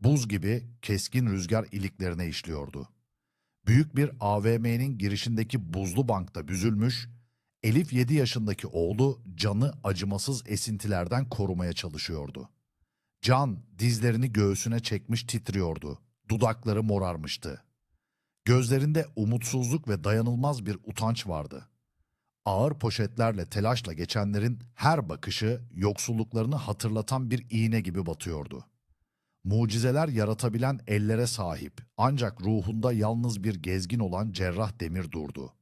Buz gibi keskin rüzgar iliklerine işliyordu. Büyük bir AVM'nin girişindeki buzlu bankta büzülmüş, Elif 7 yaşındaki oğlu Can'ı acımasız esintilerden korumaya çalışıyordu. Can dizlerini göğsüne çekmiş titriyordu. Dudakları morarmıştı. Gözlerinde umutsuzluk ve dayanılmaz bir utanç vardı. Ağır poşetlerle telaşla geçenlerin her bakışı yoksulluklarını hatırlatan bir iğne gibi batıyordu. Mucizeler yaratabilen ellere sahip ancak ruhunda yalnız bir gezgin olan Cerrah Demir durdu.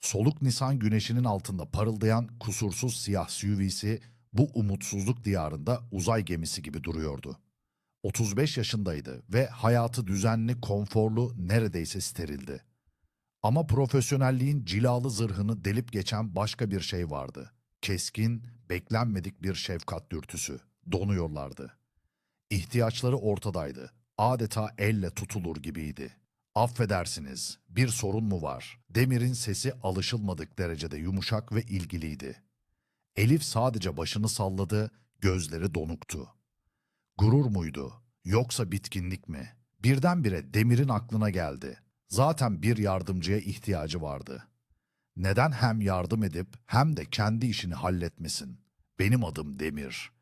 Soluk Nisan güneşinin altında parıldayan kusursuz siyah SUV'si bu umutsuzluk diyarında uzay gemisi gibi duruyordu. 35 yaşındaydı ve hayatı düzenli, konforlu, neredeyse sterildi. Ama profesyonelliğin cilalı zırhını delip geçen başka bir şey vardı. Keskin, beklenmedik bir şefkat dürtüsü. Donuyorlardı. İhtiyaçları ortadaydı. Adeta elle tutulur gibiydi. Affedersiniz, bir sorun mu var? Demir'in sesi alışılmadık derecede yumuşak ve ilgiliydi. Elif sadece başını salladı, gözleri donuktu. Gurur muydu, yoksa bitkinlik mi? Birdenbire Demir'in aklına geldi. Zaten bir yardımcıya ihtiyacı vardı. Neden hem yardım edip hem de kendi işini halletmesin? Benim adım Demir.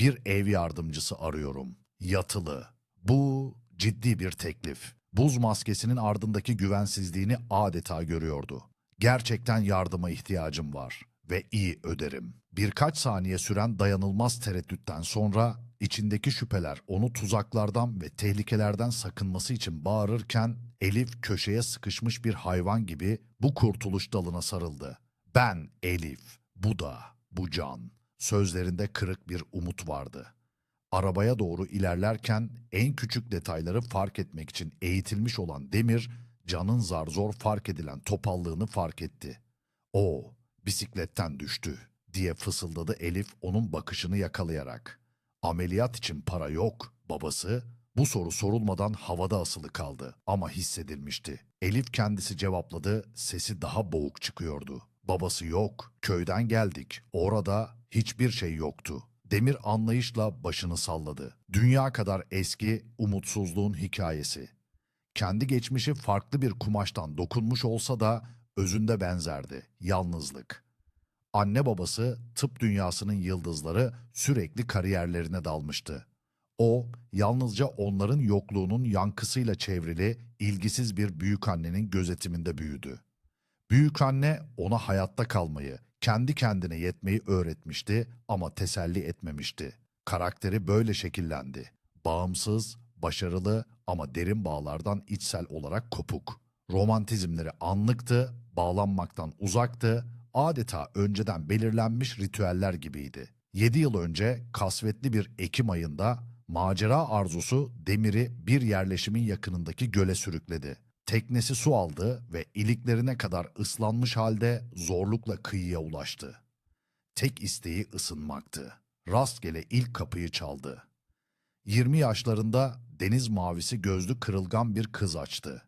Bir ev yardımcısı arıyorum. Yatılı. Bu ciddi bir teklif. Buz maskesinin ardındaki güvensizliğini adeta görüyordu. Gerçekten yardıma ihtiyacım var ve iyi öderim. Birkaç saniye süren dayanılmaz tereddütten sonra içindeki şüpheler onu tuzaklardan ve tehlikelerden sakınması için bağırırken Elif köşeye sıkışmış bir hayvan gibi bu kurtuluş dalına sarıldı. Ben Elif, bu da, bu can. Sözlerinde kırık bir umut vardı. Arabaya doğru ilerlerken en küçük detayları fark etmek için eğitilmiş olan Demir, Can'ın zar zor fark edilen topallığını fark etti. O, bisikletten düştü diye fısıldadı Elif onun bakışını yakalayarak. Ameliyat için para yok, babası. Bu soru sorulmadan havada asılı kaldı ama hissedilmişti. Elif kendisi cevapladı, sesi daha boğuk çıkıyordu. Babası yok, köyden geldik. Orada hiçbir şey yoktu. Demir anlayışla başını salladı. Dünya kadar eski umutsuzluğun hikayesi. Kendi geçmişi farklı bir kumaştan dokunmuş olsa da özünde benzerdi. Yalnızlık. Anne babası tıp dünyasının yıldızları sürekli kariyerlerine dalmıştı. O yalnızca onların yokluğunun yankısıyla çevrili ilgisiz bir büyükannenin gözetiminde büyüdü. Büyükanne ona hayatta kalmayı, kendi kendine yetmeyi öğretmişti ama teselli etmemişti. Karakteri böyle şekillendi. Bağımsız, başarılı ama derin bağlardan içsel olarak kopuk. Romantizmleri anlıktı, bağlanmaktan uzaktı, adeta önceden belirlenmiş ritüeller gibiydi. 7 yıl önce kasvetli bir Ekim ayında macera arzusu Demir'i bir yerleşimin yakınındaki göle sürükledi. Teknesi su aldı ve iliklerine kadar ıslanmış halde zorlukla kıyıya ulaştı. Tek isteği ısınmaktı. Rastgele ilk kapıyı çaldı. 20 yaşlarında deniz mavisi gözlü kırılgan bir kız açtı.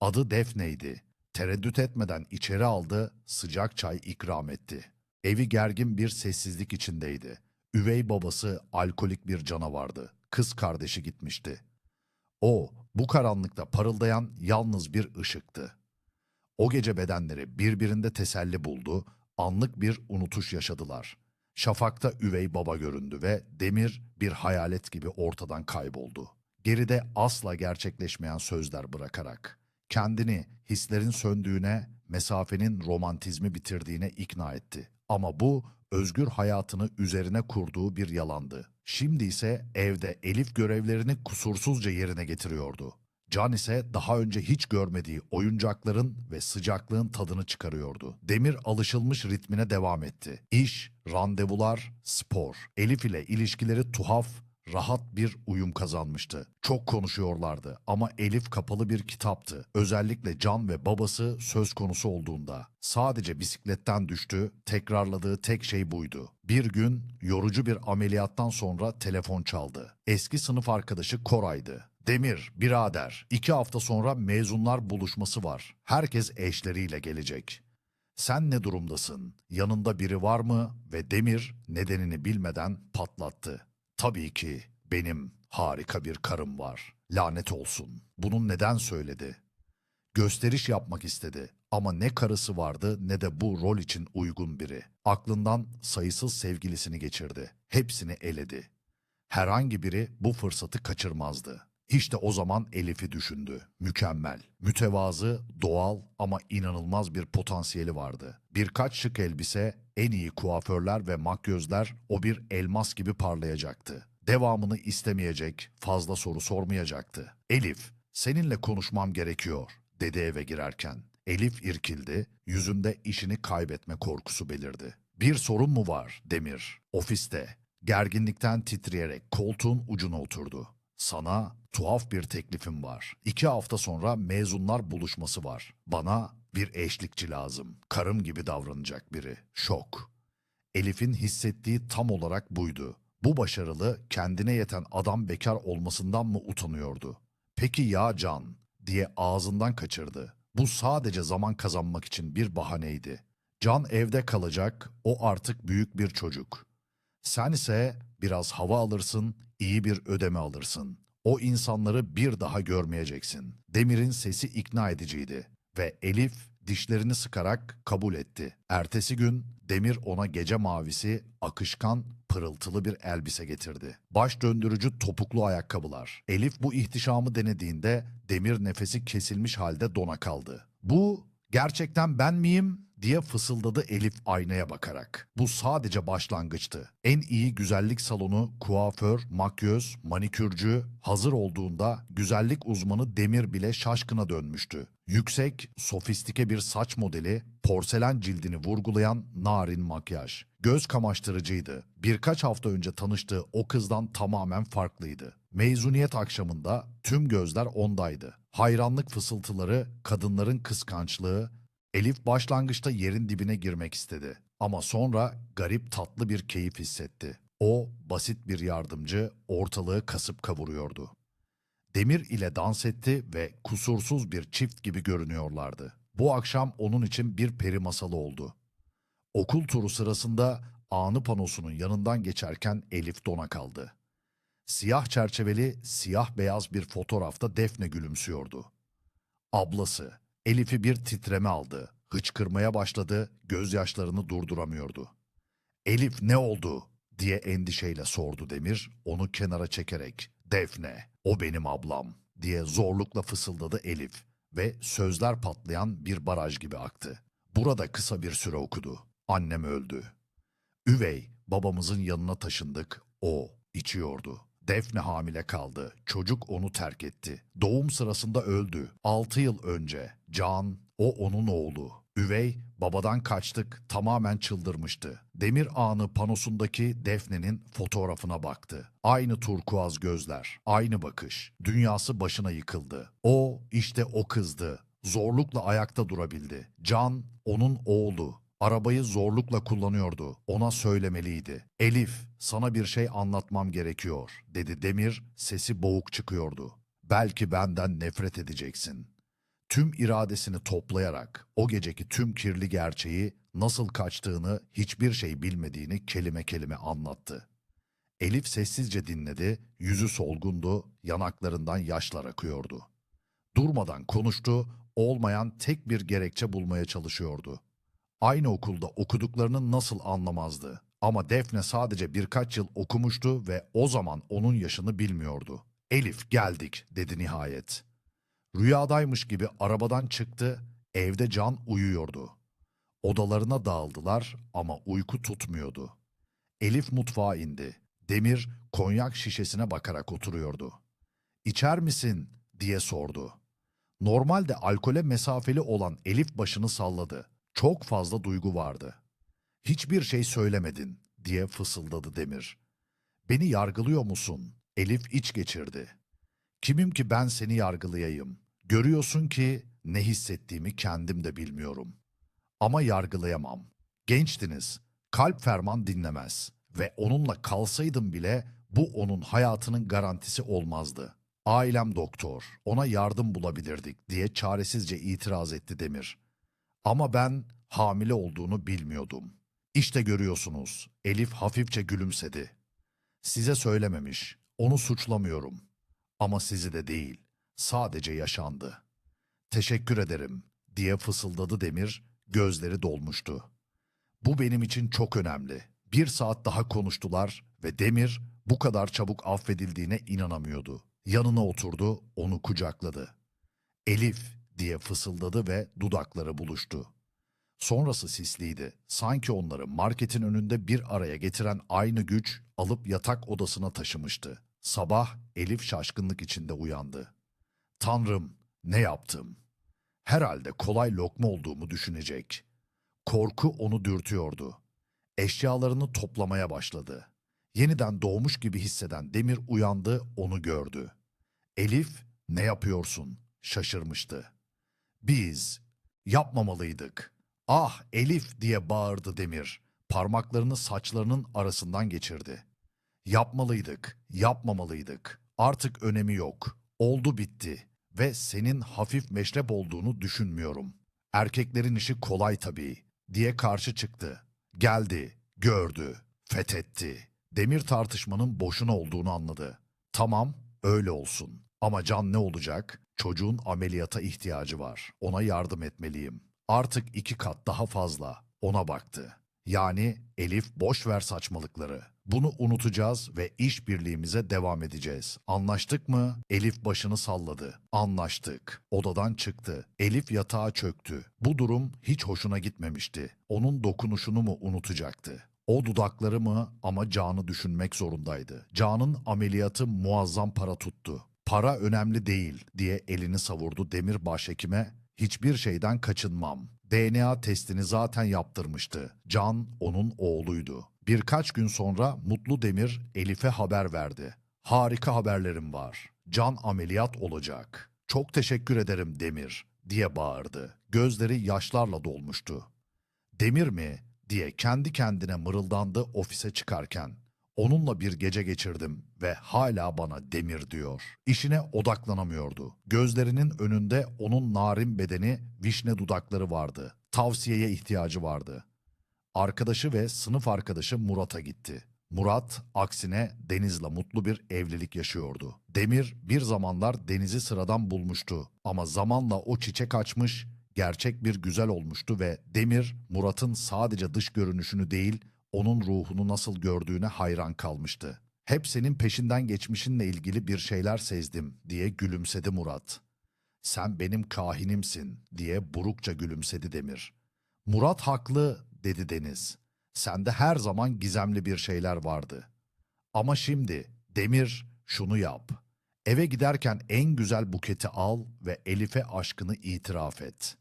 Adı Defne'ydi. Tereddüt etmeden içeri aldı, sıcak çay ikram etti. Evi gergin bir sessizlik içindeydi. Üvey babası alkolik bir canavardı. Kız kardeşi gitmişti. O, bu karanlıkta parıldayan yalnız bir ışıktı. O gece bedenleri birbirinde teselli buldu, anlık bir unutuş yaşadılar. Şafakta üvey baba göründü ve Demir bir hayalet gibi ortadan kayboldu. Geride asla gerçekleşmeyen sözler bırakarak. Kendini hislerin söndüğüne, mesafenin romantizmi bitirdiğine ikna etti. Ama bu özgür hayatını üzerine kurduğu bir yalandı. Şimdi ise evde Elif görevlerini kusursuzca yerine getiriyordu. Can ise daha önce hiç görmediği oyuncakların ve sıcaklığın tadını çıkarıyordu. Demir alışılmış ritmine devam etti. İş, randevular, spor. Elif ile ilişkileri tuhaf, rahat bir uyum kazanmıştı. Çok konuşuyorlardı ama Elif kapalı bir kitaptı. Özellikle Can ve babası söz konusu olduğunda. Sadece bisikletten düştü, tekrarladığı tek şey buydu. Bir gün yorucu bir ameliyattan sonra telefon çaldı. Eski sınıf arkadaşı Koray'dı. Demir, birader, iki hafta sonra mezunlar buluşması var. Herkes eşleriyle gelecek. Sen ne durumdasın? Yanında biri var mı? Ve Demir nedenini bilmeden patlattı. Tabii ki benim harika bir karım var. Lanet olsun. Bunun neden söyledi? Gösteriş yapmak istedi ama ne karısı vardı ne de bu rol için uygun biri. Aklından sayısız sevgilisini geçirdi. Hepsini eledi. Herhangi biri bu fırsatı kaçırmazdı. İşte o zaman Elif'i düşündü. Mükemmel, mütevazı, doğal ama inanılmaz bir potansiyeli vardı. Birkaç şık elbise, en iyi kuaförler ve makyözler o bir elmas gibi parlayacaktı. Devamını istemeyecek, fazla soru sormayacaktı. Elif, seninle konuşmam gerekiyor, dedi eve girerken. Elif irkildi, yüzünde işini kaybetme korkusu belirdi. Bir sorun mu var Demir? Ofiste. Gerginlikten titreyerek koltuğun ucuna oturdu. Sana tuhaf bir teklifim var. İki hafta sonra mezunlar buluşması var. Bana bir eşlikçi lazım. Karım gibi davranacak biri. Şok. Elif'in hissettiği tam olarak buydu. Bu başarılı, kendine yeten adam bekar olmasından mı utanıyordu? Peki ya Can? diye ağzından kaçırdı. Bu sadece zaman kazanmak için bir bahaneydi. Can evde kalacak, o artık büyük bir çocuk. Sen ise biraz hava alırsın, iyi bir ödeme alırsın. O insanları bir daha görmeyeceksin. Demir'in sesi ikna ediciydi ve Elif dişlerini sıkarak kabul etti. Ertesi gün Demir ona gece mavisi, akışkan, pırıltılı bir elbise getirdi. Baş döndürücü topuklu ayakkabılar. Elif bu ihtişamı denediğinde Demir nefesi kesilmiş halde dona kaldı. Bu gerçekten ben miyim? Diye fısıldadı Elif aynaya bakarak. Bu sadece başlangıçtı. En iyi güzellik salonu, kuaför, makyöz, manikürcü hazır olduğunda güzellik uzmanı Demir bile şaşkına dönmüştü. Yüksek, sofistike bir saç modeli, porselen cildini vurgulayan narin makyaj. Göz kamaştırıcıydı. Birkaç hafta önce tanıştığı o kızdan tamamen farklıydı. Mezuniyet akşamında tüm gözler ondaydı. Hayranlık fısıltıları, kadınların kıskançlığı, Elif başlangıçta yerin dibine girmek istedi. Ama sonra garip tatlı bir keyif hissetti. O basit bir yardımcı ortalığı kasıp kavuruyordu. Demir ile dans etti ve kusursuz bir çift gibi görünüyorlardı. Bu akşam onun için bir peri masalı oldu. Okul turu sırasında anı panosunun yanından geçerken Elif dona kaldı. Siyah çerçeveli, siyah beyaz bir fotoğrafta Defne gülümsüyordu. Ablası, Elif'i bir titreme aldı. Hıçkırmaya başladı, gözyaşlarını durduramıyordu. Elif ne oldu? diye endişeyle sordu Demir, onu kenara çekerek. Defne, o benim ablam diye zorlukla fısıldadı Elif ve sözler patlayan bir baraj gibi aktı. Burada kısa bir süre okudu. Annem öldü. Üvey, babamızın yanına taşındık. O içiyordu. Defne hamile kaldı. Çocuk onu terk etti. Doğum sırasında öldü. Altı yıl önce. Can, o onun oğlu. Üvey, babadan kaçtık, tamamen çıldırmıştı. Demir ağını panosundaki Defne'nin fotoğrafına baktı. Aynı turkuaz gözler, aynı bakış. Dünyası başına yıkıldı. O, işte o kızdı. Zorlukla ayakta durabildi. Can, onun oğlu. Arabayı zorlukla kullanıyordu. Ona söylemeliydi. Elif, sana bir şey anlatmam gerekiyor, dedi Demir, sesi boğuk çıkıyordu. Belki benden nefret edeceksin. Tüm iradesini toplayarak o geceki tüm kirli gerçeği nasıl kaçtığını, hiçbir şey bilmediğini kelime kelime anlattı. Elif sessizce dinledi, yüzü solgundu, yanaklarından yaşlar akıyordu. Durmadan konuştu, olmayan tek bir gerekçe bulmaya çalışıyordu. Aynı okulda okuduklarını nasıl anlamazdı. Ama Defne sadece birkaç yıl okumuştu ve o zaman onun yaşını bilmiyordu. Elif geldik dedi nihayet. Rüyadaymış gibi arabadan çıktı, evde Can uyuyordu. Odalarına dağıldılar ama uyku tutmuyordu. Elif mutfağa indi. Demir konyak şişesine bakarak oturuyordu. İçer misin diye sordu. Normalde alkole mesafeli olan Elif başını salladı. Çok fazla duygu vardı. Hiçbir şey söylemedin diye fısıldadı Demir. Beni yargılıyor musun? Elif iç geçirdi. Kimim ki ben seni yargılayayım? Görüyorsun ki ne hissettiğimi kendim de bilmiyorum. Ama yargılayamam. Gençtiniz. Kalp ferman dinlemez. Ve onunla kalsaydım bile bu onun hayatının garantisi olmazdı. Ailem doktor, ona yardım bulabilirdik diye çaresizce itiraz etti Demir. Ama ben hamile olduğunu bilmiyordum. İşte görüyorsunuz, Elif hafifçe gülümsedi. Size söylememiş, Onu suçlamıyorum. Ama sizi de değil. Sadece yaşandı. Teşekkür ederim diye fısıldadı Demir, gözleri dolmuştu. Bu benim için çok önemli. Bir saat daha konuştular ve Demir bu kadar çabuk affedildiğine inanamıyordu. Yanına oturdu, onu kucakladı. Elif diye fısıldadı ve dudakları buluştu. Sonrası sisliydi. Sanki onları marketin önünde bir araya getiren aynı güç alıp yatak odasına taşımıştı. Sabah Elif şaşkınlık içinde uyandı. Tanrım, ne yaptım? Herhalde kolay lokma olduğumu düşünecek. Korku onu dürtüyordu. Eşyalarını toplamaya başladı. Yeniden doğmuş gibi hisseden Demir uyandı, onu gördü. Elif, ne yapıyorsun? Şaşırmıştı. Biz yapmamalıydık. Ah Elif diye bağırdı Demir. Parmaklarını saçlarının arasından geçirdi. Yapmalıydık, yapmamalıydık. Artık önemi yok. Oldu bitti. Ve senin hafif meşrep olduğunu düşünmüyorum. Erkeklerin işi kolay tabii, diye karşı çıktı. Geldi, gördü, fethetti. Demir tartışmanın boşuna olduğunu anladı. Tamam, öyle olsun. Ama Can ne olacak? Çocuğun ameliyata ihtiyacı var. Ona yardım etmeliyim. Artık iki kat daha fazla. Ona baktı. Yani Elif boş ver saçmalıkları. Bunu unutacağız ve işbirliğimize devam edeceğiz. Anlaştık mı? Elif başını salladı. Anlaştık. Odadan çıktı. Elif yatağa çöktü. Bu durum hiç hoşuna gitmemişti. Onun dokunuşunu mu unutacaktı? O dudakları mı ama Can'ı düşünmek zorundaydı. Can'ın ameliyatı muazzam para tuttu. Para önemli değil diye elini savurdu demir başhekime. Hiçbir şeyden kaçınmam. DNA testini zaten yaptırmıştı. Can onun oğluydu. Birkaç gün sonra Mutlu Demir Elif'e haber verdi. Harika haberlerim var. Can ameliyat olacak. Çok teşekkür ederim Demir diye bağırdı. Gözleri yaşlarla dolmuştu. Demir mi diye kendi kendine mırıldandı ofise çıkarken. Onunla bir gece geçirdim ve hala bana demir diyor. İşine odaklanamıyordu. Gözlerinin önünde onun narin bedeni, vişne dudakları vardı. Tavsiyeye ihtiyacı vardı. Arkadaşı ve sınıf arkadaşı Murat'a gitti. Murat aksine Deniz'le mutlu bir evlilik yaşıyordu. Demir bir zamanlar Deniz'i sıradan bulmuştu ama zamanla o çiçek açmış, gerçek bir güzel olmuştu ve Demir Murat'ın sadece dış görünüşünü değil, onun ruhunu nasıl gördüğüne hayran kalmıştı. Hep senin peşinden geçmişinle ilgili bir şeyler sezdim diye gülümsedi Murat. Sen benim kahinimsin diye burukça gülümsedi Demir. Murat haklı dedi Deniz. Sende her zaman gizemli bir şeyler vardı. Ama şimdi Demir şunu yap. Eve giderken en güzel buketi al ve Elif'e aşkını itiraf et.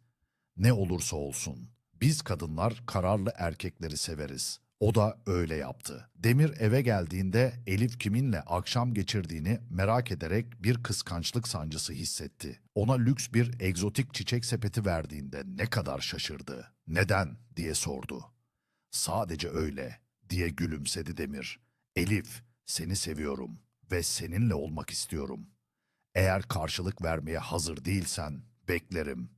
Ne olursa olsun. Biz kadınlar kararlı erkekleri severiz. O da öyle yaptı. Demir eve geldiğinde Elif kiminle akşam geçirdiğini merak ederek bir kıskançlık sancısı hissetti. Ona lüks bir egzotik çiçek sepeti verdiğinde ne kadar şaşırdı. Neden diye sordu. Sadece öyle diye gülümsedi Demir. Elif, seni seviyorum ve seninle olmak istiyorum. Eğer karşılık vermeye hazır değilsen beklerim.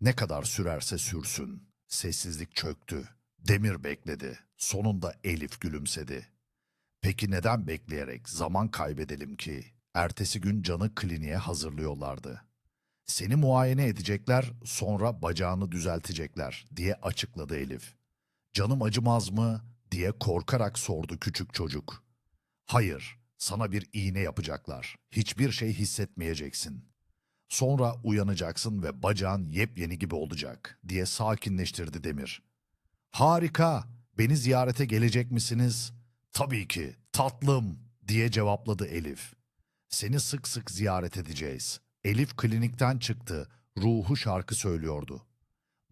Ne kadar sürerse sürsün. Sessizlik çöktü. Demir bekledi. Sonunda Elif gülümsedi. Peki neden bekleyerek zaman kaybedelim ki? Ertesi gün Can'ı kliniğe hazırlıyorlardı. Seni muayene edecekler, sonra bacağını düzeltecekler diye açıkladı Elif. Canım acımaz mı diye korkarak sordu küçük çocuk. Hayır, sana bir iğne yapacaklar. Hiçbir şey hissetmeyeceksin. Sonra uyanacaksın ve bacağın yepyeni gibi olacak diye sakinleştirdi Demir. Harika, beni ziyarete gelecek misiniz? Tabii ki, tatlım diye cevapladı Elif. Seni sık sık ziyaret edeceğiz. Elif klinikten çıktı, ruhu şarkı söylüyordu.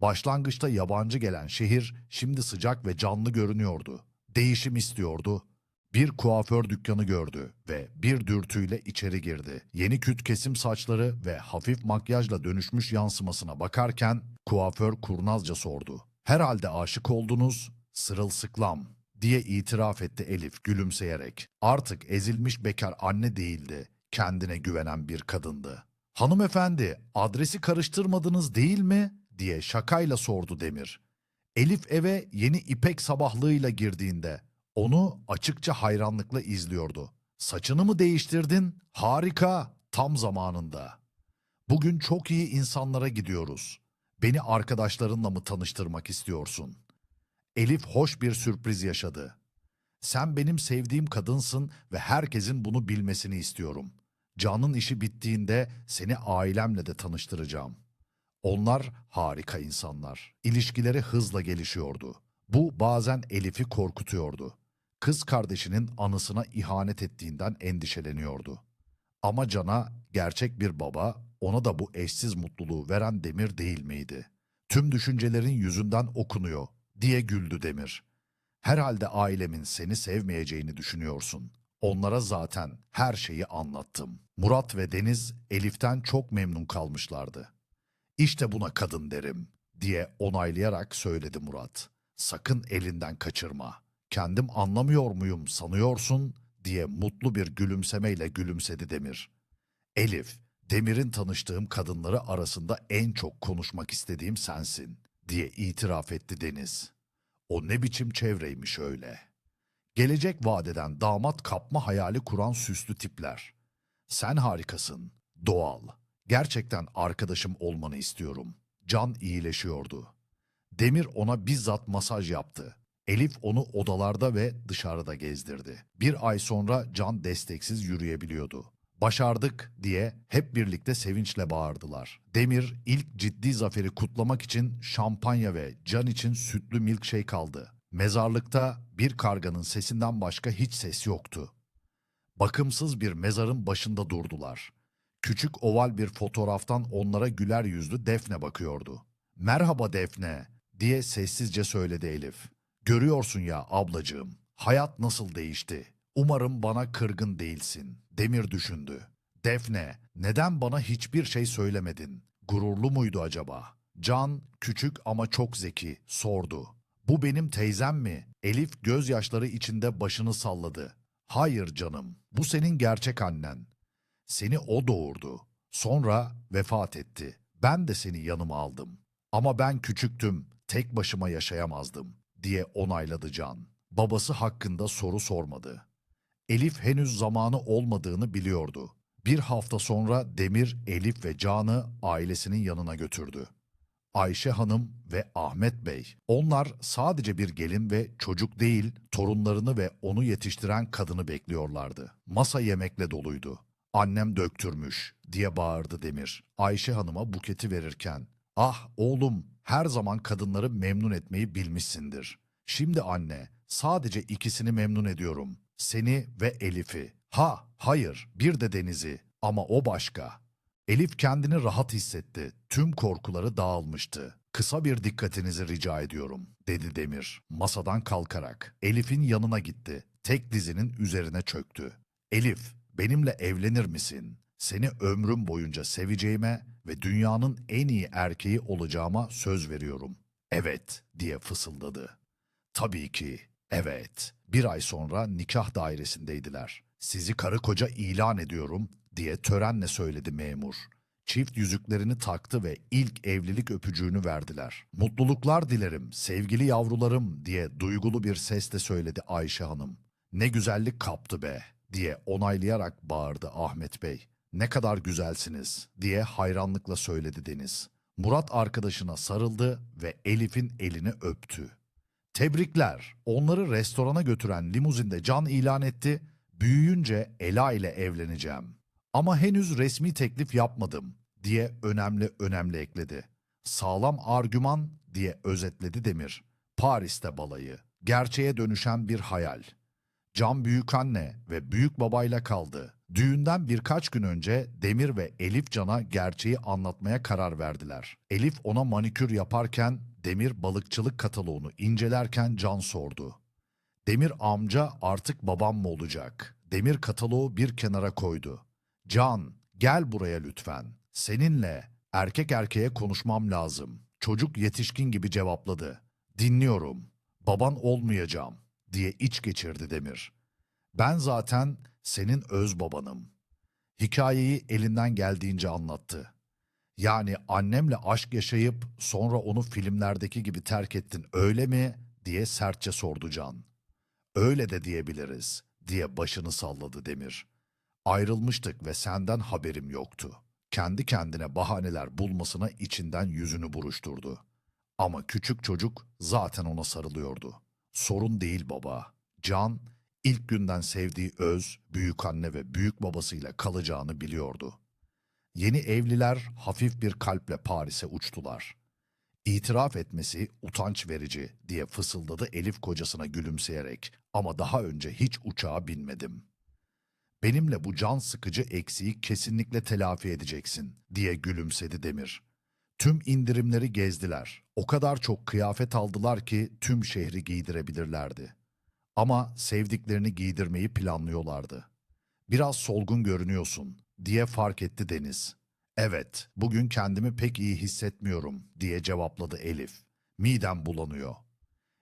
Başlangıçta yabancı gelen şehir şimdi sıcak ve canlı görünüyordu. Değişim istiyordu. Bir kuaför dükkanı gördü ve bir dürtüyle içeri girdi. Yeni küt kesim saçları ve hafif makyajla dönüşmüş yansımasına bakarken kuaför kurnazca sordu. Herhalde aşık oldunuz, sırılsıklam diye itiraf etti Elif gülümseyerek. Artık ezilmiş bekar anne değildi, kendine güvenen bir kadındı. Hanımefendi, adresi karıştırmadınız değil mi? diye şakayla sordu Demir. Elif eve yeni ipek sabahlığıyla girdiğinde onu açıkça hayranlıkla izliyordu. Saçını mı değiştirdin? Harika, tam zamanında. Bugün çok iyi insanlara gidiyoruz. Beni arkadaşlarınla mı tanıştırmak istiyorsun? Elif hoş bir sürpriz yaşadı. Sen benim sevdiğim kadınsın ve herkesin bunu bilmesini istiyorum. Can'ın işi bittiğinde seni ailemle de tanıştıracağım. Onlar harika insanlar. İlişkileri hızla gelişiyordu. Bu bazen Elif'i korkutuyordu. Kız kardeşinin anısına ihanet ettiğinden endişeleniyordu. Ama Can'a gerçek bir baba, ona da bu eşsiz mutluluğu veren Demir değil miydi? Tüm düşüncelerin yüzünden okunuyor diye güldü Demir. Herhalde ailemin seni sevmeyeceğini düşünüyorsun. Onlara zaten her şeyi anlattım. Murat ve Deniz Elif'ten çok memnun kalmışlardı. İşte buna kadın derim diye onaylayarak söyledi Murat. Sakın elinden kaçırma. Kendim anlamıyor muyum sanıyorsun diye mutlu bir gülümsemeyle gülümsedi Demir. Elif, Demir'in tanıştığım kadınları arasında en çok konuşmak istediğim sensin diye itiraf etti Deniz. O ne biçim çevreymiş öyle. Gelecek vadeden damat kapma hayali kuran süslü tipler. Sen harikasın, doğal. Gerçekten arkadaşım olmanı istiyorum. Can iyileşiyordu. Demir ona bizzat masaj yaptı. Elif onu odalarda ve dışarıda gezdirdi. Bir ay sonra Can desteksiz yürüyebiliyordu. Başardık diye hep birlikte sevinçle bağırdılar. Demir ilk ciddi zaferi kutlamak için şampanya ve Can için sütlü milkshake aldı. Mezarlıkta bir karganın sesinden başka hiç ses yoktu. Bakımsız bir mezarın başında durdular. Küçük oval bir fotoğraftan onlara güler yüzlü Defne bakıyordu. "Merhaba Defne." diye sessizce söyledi Elif. "Görüyorsun ya ablacığım, hayat nasıl değişti. Umarım bana kırgın değilsin." Demir düşündü. "Defne, neden bana hiçbir şey söylemedin? Gururlu muydu acaba?" Can, küçük ama çok zeki, sordu. "Bu benim teyzem mi?" Elif gözyaşları içinde başını salladı. "Hayır canım, bu senin gerçek annen. Seni o doğurdu. Sonra vefat etti. Ben de seni yanıma aldım. Ama ben küçüktüm, tek başıma yaşayamazdım diye onayladı Can. Babası hakkında soru sormadı. Elif henüz zamanı olmadığını biliyordu. Bir hafta sonra Demir, Elif ve Can'ı ailesinin yanına götürdü. Ayşe Hanım ve Ahmet Bey. Onlar sadece bir gelin ve çocuk değil, torunlarını ve onu yetiştiren kadını bekliyorlardı. Masa yemekle doluydu. Annem döktürmüş diye bağırdı Demir. Ayşe Hanım'a buketi verirken. Ah oğlum her zaman kadınları memnun etmeyi bilmişsindir. Şimdi anne sadece ikisini memnun ediyorum. Seni ve Elif'i. Ha hayır bir de Deniz'i ama o başka. Elif kendini rahat hissetti. Tüm korkuları dağılmıştı. Kısa bir dikkatinizi rica ediyorum, dedi Demir masadan kalkarak. Elif'in yanına gitti. Tek dizinin üzerine çöktü. Elif, benimle evlenir misin? Seni ömrüm boyunca seveceğime ve dünyanın en iyi erkeği olacağıma söz veriyorum. Evet, diye fısıldadı. Tabii ki, evet. Bir ay sonra nikah dairesindeydiler. Sizi karı koca ilan ediyorum diye törenle söyledi memur. Çift yüzüklerini taktı ve ilk evlilik öpücüğünü verdiler. Mutluluklar dilerim sevgili yavrularım diye duygulu bir sesle söyledi Ayşe Hanım. Ne güzellik kaptı be diye onaylayarak bağırdı Ahmet Bey. Ne kadar güzelsiniz diye hayranlıkla söyledi Deniz. Murat arkadaşına sarıldı ve Elif'in elini öptü. Tebrikler. Onları restorana götüren limuzinde Can ilan etti. Büyüyünce Ela ile evleneceğim. Ama henüz resmi teklif yapmadım diye önemli önemli ekledi. Sağlam argüman diye özetledi Demir. Paris'te balayı. Gerçeğe dönüşen bir hayal. Can büyükanne ve büyük babayla kaldı. Düğünden birkaç gün önce Demir ve Elif Can'a gerçeği anlatmaya karar verdiler. Elif ona manikür yaparken Demir balıkçılık kataloğunu incelerken Can sordu. Demir amca artık babam mı olacak? Demir kataloğu bir kenara koydu. Can, gel buraya lütfen. Seninle erkek erkeğe konuşmam lazım. Çocuk yetişkin gibi cevapladı. Dinliyorum. Baban olmayacağım diye iç geçirdi Demir. Ben zaten senin öz babanım. Hikayeyi elinden geldiğince anlattı. Yani annemle aşk yaşayıp sonra onu filmlerdeki gibi terk ettin öyle mi diye sertçe sordu Can. Öyle de diyebiliriz. diye başını salladı Demir. Ayrılmıştık ve senden haberim yoktu. Kendi kendine bahaneler bulmasına içinden yüzünü buruşturdu. Ama küçük çocuk zaten ona sarılıyordu. Sorun değil baba. Can, ilk günden sevdiği öz, büyük anne ve büyük babasıyla kalacağını biliyordu. Yeni evliler hafif bir kalple Paris'e uçtular. İtiraf etmesi utanç verici diye fısıldadı Elif kocasına gülümseyerek ama daha önce hiç uçağa binmedim. Benimle bu can sıkıcı eksiği kesinlikle telafi edeceksin diye gülümsedi Demir. Tüm indirimleri gezdiler. O kadar çok kıyafet aldılar ki tüm şehri giydirebilirlerdi. Ama sevdiklerini giydirmeyi planlıyorlardı. Biraz solgun görünüyorsun diye fark etti Deniz. Evet, bugün kendimi pek iyi hissetmiyorum diye cevapladı Elif. Midem bulanıyor.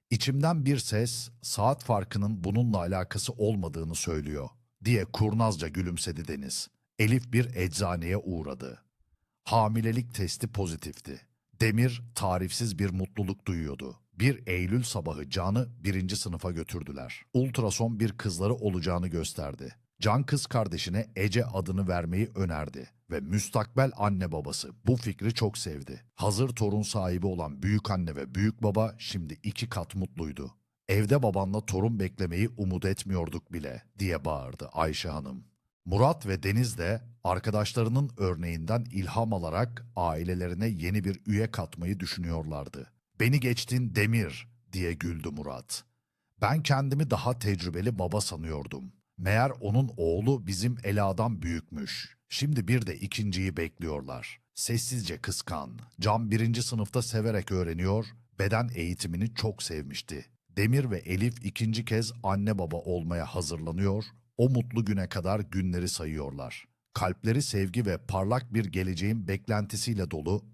İçimden bir ses saat farkının bununla alakası olmadığını söylüyor diye kurnazca gülümsedi Deniz. Elif bir eczaneye uğradı. Hamilelik testi pozitifti. Demir tarifsiz bir mutluluk duyuyordu. Bir Eylül sabahı Can'ı birinci sınıfa götürdüler. Ultrason bir kızları olacağını gösterdi. Can kız kardeşine Ece adını vermeyi önerdi ve müstakbel anne babası bu fikri çok sevdi. Hazır torun sahibi olan büyük anne ve büyük baba şimdi iki kat mutluydu. Evde babanla torun beklemeyi umut etmiyorduk bile diye bağırdı Ayşe Hanım. Murat ve Deniz de arkadaşlarının örneğinden ilham alarak ailelerine yeni bir üye katmayı düşünüyorlardı. Beni geçtin Demir diye güldü Murat. Ben kendimi daha tecrübeli baba sanıyordum. Meğer onun oğlu bizim Ela'dan büyükmüş. Şimdi bir de ikinciyi bekliyorlar. Sessizce kıskan. Can birinci sınıfta severek öğreniyor, beden eğitimini çok sevmişti. Demir ve Elif ikinci kez anne baba olmaya hazırlanıyor, o mutlu güne kadar günleri sayıyorlar. Kalpleri sevgi ve parlak bir geleceğin beklentisiyle dolu